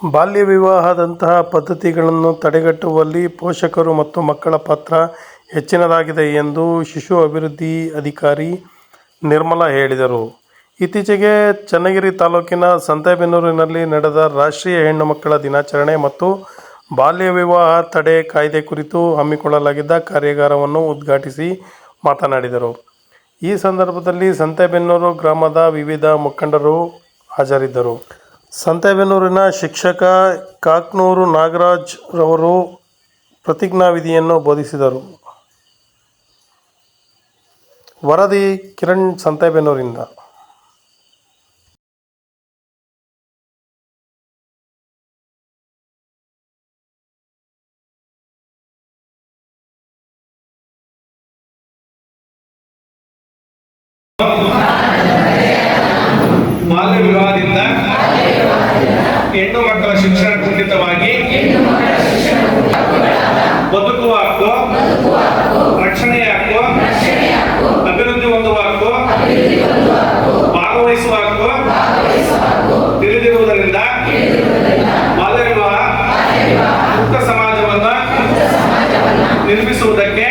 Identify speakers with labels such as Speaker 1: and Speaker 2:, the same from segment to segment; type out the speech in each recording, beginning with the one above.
Speaker 1: ಬಾಲ್ಯ ವಿವಾಹದಂತಹ ಪದ್ಧತಿಗಳನ್ನು ತಡೆಗಟ್ಟುವಲ್ಲಿ ಪೋಷಕರು ಮತ್ತು ಮಕ್ಕಳ ಪಾತ್ರ ಹೆಚ್ಚಿನದಾಗಿದೆ ಎಂದು ಶಿಶು ಅಭಿವೃದ್ಧಿ ಅಧಿಕಾರಿ ನಿರ್ಮಲಾ ಹೇಳಿದರು. ಇತ್ತೀಚೆಗೆ ಚನ್ನಗಿರಿ ತಾಲೂಕಿನ ಸಂತೆಬೆನ್ನೂರಿನಲ್ಲಿ ನಡೆದ ರಾಷ್ಟ್ರೀಯ ಹೆಣ್ಣು ಮಕ್ಕಳ ದಿನಾಚರಣೆ ಮತ್ತು ಬಾಲ್ಯ ವಿವಾಹ ತಡೆ ಕಾಯ್ದೆ ಕುರಿತು ಹಮ್ಮಿಕೊಳ್ಳಲಾಗಿದ್ದ ಕಾರ್ಯಾಗಾರವನ್ನು ಉದ್ಘಾಟಿಸಿ ಮಾತನಾಡಿದರು. ಈ ಸಂದರ್ಭದಲ್ಲಿ ಸಂತೆಬೆನ್ನೂರು ಗ್ರಾಮದ ವಿವಿಧ ಮುಖಂಡರು ಹಾಜರಿದ್ದರು. ಸಂತೆಬೆನ್ನೂರಿನ ಶಿಕ್ಷಕ ಕಾಕ್ನೂರು ನಾಗರಾಜ್ ರವರು ಪ್ರತಿಜ್ಞಾವಿಧಿಯನ್ನು ಬೋಧಿಸಿದರು. ವರದಿ ಕಿರಣ್ ಸಂತೆಬೆನ್ನೂರಿಂದ
Speaker 2: ಬಾಲ್ಯ ವಿವಾಹದಿಂದ ಹೆಣ್ಣು ಮಕ್ಕಳ ಶಿಕ್ಷಣ ಕುಂಠಿತವಾಗಿ ಬದುಕುವ ಹಕ್ಕು, ರಕ್ಷಣೆಯ ಹಕ್ಕು, ಅಭಿವೃದ್ಧಿ ಹೊಂದುವ ಹಕ್ಕು, ಭಾಗವಹಿಸುವ ಹಕ್ಕು, ತಿಳಿದಿರುವುದರಿಂದ ಮುಕ್ತ ಸಮಾಜವನ್ನು ನಿರ್ಮಿಸುವುದಕ್ಕೆ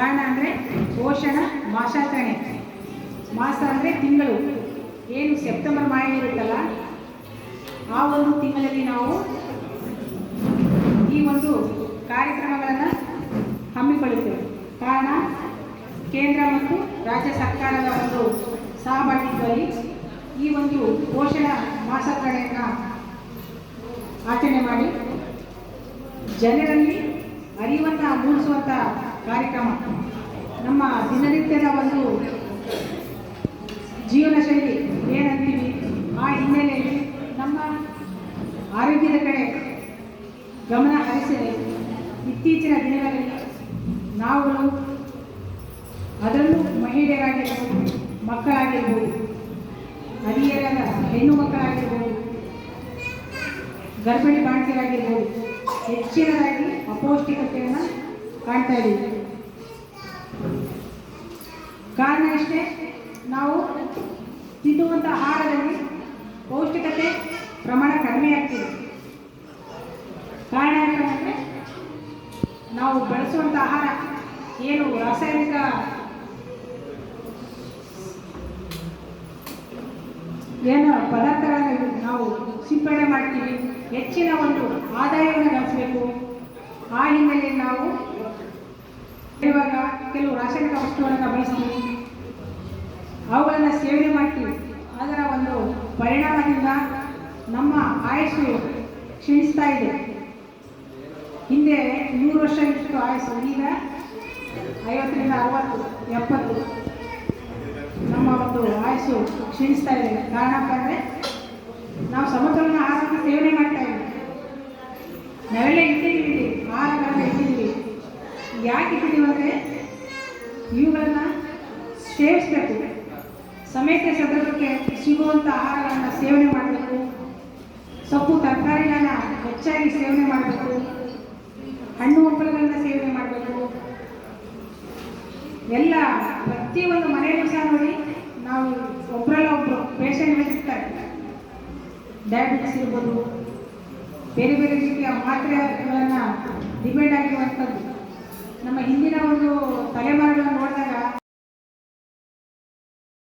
Speaker 3: ಕಾರಣ ಅಂದರೆ ಪೋಷಣ, ಮಾಸಾಚರಣೆ. ಮಾಸ ಅಂದರೆ ತಿಂಗಳು. ಏನು ಸೆಪ್ಟೆಂಬರ್ ಮಾಯ ಇರುತ್ತಲ್ಲ, ಆ ಒಂದು ತಿಂಗಳಲ್ಲಿ ನಾವು ಈ ಒಂದು ಕಾರ್ಯಕ್ರಮಗಳನ್ನು ಹಮ್ಮಿಕೊಳ್ಳುತ್ತೇವೆ. ಕಾರಣ, ಕೇಂದ್ರ ಮತ್ತು ರಾಜ್ಯ ಸರ್ಕಾರದ ಒಂದು ಸಹಭಾಗಿತ್ವದಲ್ಲಿ ಈ ಒಂದು ಪೋಷಣ ಮಾಸಾಚರಣೆಯನ್ನು ಆಚರಣೆ ಮಾಡಿ ಜನರಲ್ಲಿ ಅರಿವನ್ನು ಮೂಡಿಸುವಂಥ ಕಾರ್ಯಕ್ರಮ. ನಮ್ಮ ದಿನನಿತ್ಯದ ಒಂದು ಜೀವನ ಶೈಲಿ ಏನಂತೀವಿ? ಆ ಹಿನ್ನೆಲೆಯಲ್ಲಿ ನಮ್ಮ ಆರೋಗ್ಯದ ಕಡೆ ಗಮನ ಹರಿಸಿದೆ ಇತ್ತೀಚಿನ ದಿನಗಳಲ್ಲಿ ನಾವುಗಳು ಅದರಲ್ಲೂ ಮಹಿಳೆಯರಾಗಿರ್ಬೋದು, ಮಕ್ಕಳಾಗಿರ್ಬೋದು ಹದಿಹರೆಯದ ಹೆಣ್ಣು ಮಕ್ಕಳಾಗಿರ್ಬೋದು, ಗರ್ಭಿಣಿ ಬಾಣತಿಯರಾಗಿರ್ಬೋದು, ಹೆಚ್ಚಿನದಾಗಿ ಅಪೌಷ್ಟಿಕತೆಯನ್ನು ಕಾಣ್ತಾ ಇದ್ದೀವಿ ಕಾರಣ ಅಷ್ಟೇ ನಾವು ತಿನ್ನುವಂಥ ಆಹಾರದಲ್ಲಿ ಪೌಷ್ಟಿಕತೆ ಪ್ರಮಾಣ ಕಡಿಮೆ ಆಗ್ತಿದೆ. ಕಾರಣ ಏನಂದರೆ ನಾವು ಬಳಸುವಂಥ ಆಹಾರ ಏನು ರಾಸಾಯನಿಕ ಏನು ಪದಾರ್ಥಗಳನ್ನು ನಾವು ಸಿಂಪಡಣೆ ಮಾಡ್ತೀವಿ, ಹೆಚ್ಚಿನ ಒಂದು ಆದಾಯವನ್ನು ಗಳಿಸಬೇಕು. ಆ ಹಿನ್ನೆಲೆಯಲ್ಲಿ ನಾವು ಇವಾಗ ಕೆಲವು ರಾಸಾಯನಿಕ ವಸ್ತುಗಳನ್ನು ಬಳಸ್ತೀವಿ. ಅವುಗಳನ್ನು ಸೇವನೆ ಮಾಡ್ತೀವಿ. ಅದರ ಒಂದು ಪರಿಣಾಮದಿಂದ ನಮ್ಮ ಆಯಸ್ಸು ಕ್ಷೀಣಿಸ್ತಾ ಇದೆ. ಹಿಂದೆ ನೂರು ವರ್ಷ ಇಷ್ಟು ಆಯಸ್ಸು. ಈಗ ಐವತ್ತರಿಂದ ಅರವತ್ತು, ಎಪ್ಪತ್ತು ನಮ್ಮ ಒಂದು ಆಯಸ್ಸು ಕ್ಷೀಣಿಸ್ತಾ ಇದೆ. ಕಾರಣ ಅಂದರೆ ನಾವು ಸಮತೋಲನ ಆಹಾರವನ್ನು ಸೇವನೆ ಯಾಕೆ ಇಟ್ಟಿದ್ದೀವಿ ಅಂದರೆ ಇವುಗಳನ್ನು ಸೇವಿಸಬೇಕು. ಸಮಯಕ್ಕೆ ಸಂದರ್ಭಕ್ಕೆ ಸಿಗುವಂಥ ಆಹಾರಗಳನ್ನು ಸೇವನೆ ಮಾಡಬೇಕು. ಸೊಪ್ಪು, ತರಕಾರಿಗಳನ್ನ ಹೆಚ್ಚಾಗಿ ಸೇವನೆ ಮಾಡಬೇಕು. ಹಣ್ಣು, ಹಂಪಲುಗಳನ್ನ ಸೇವನೆ ಮಾಡಬೇಕು. ಎಲ್ಲ ಪ್ರತಿಯೊಂದು ಮನೆಯಲ್ಲೂ ಸಹ ನೋಡಿ, ನಾವು ಒಬ್ಬರಲ್ಲ ಒಬ್ಬರು ಪೇಷಂಟ್ಗಳಿರ್ತಾರೆ ಡಯಾಬಿಟಿಸ್ ಇರ್ಬೋದು, ಬೇರೆ ಬೇರೆ ರೀತಿಯ ಮಾತ್ರೆಗಳನ್ನು ಡಿಪೆಂಡ್ ಆಗಿರುವಂಥದ್ದು. ನಮ್ಮ ಹಿಂದಿನ ಒಂದು ತಲೆಮಾರು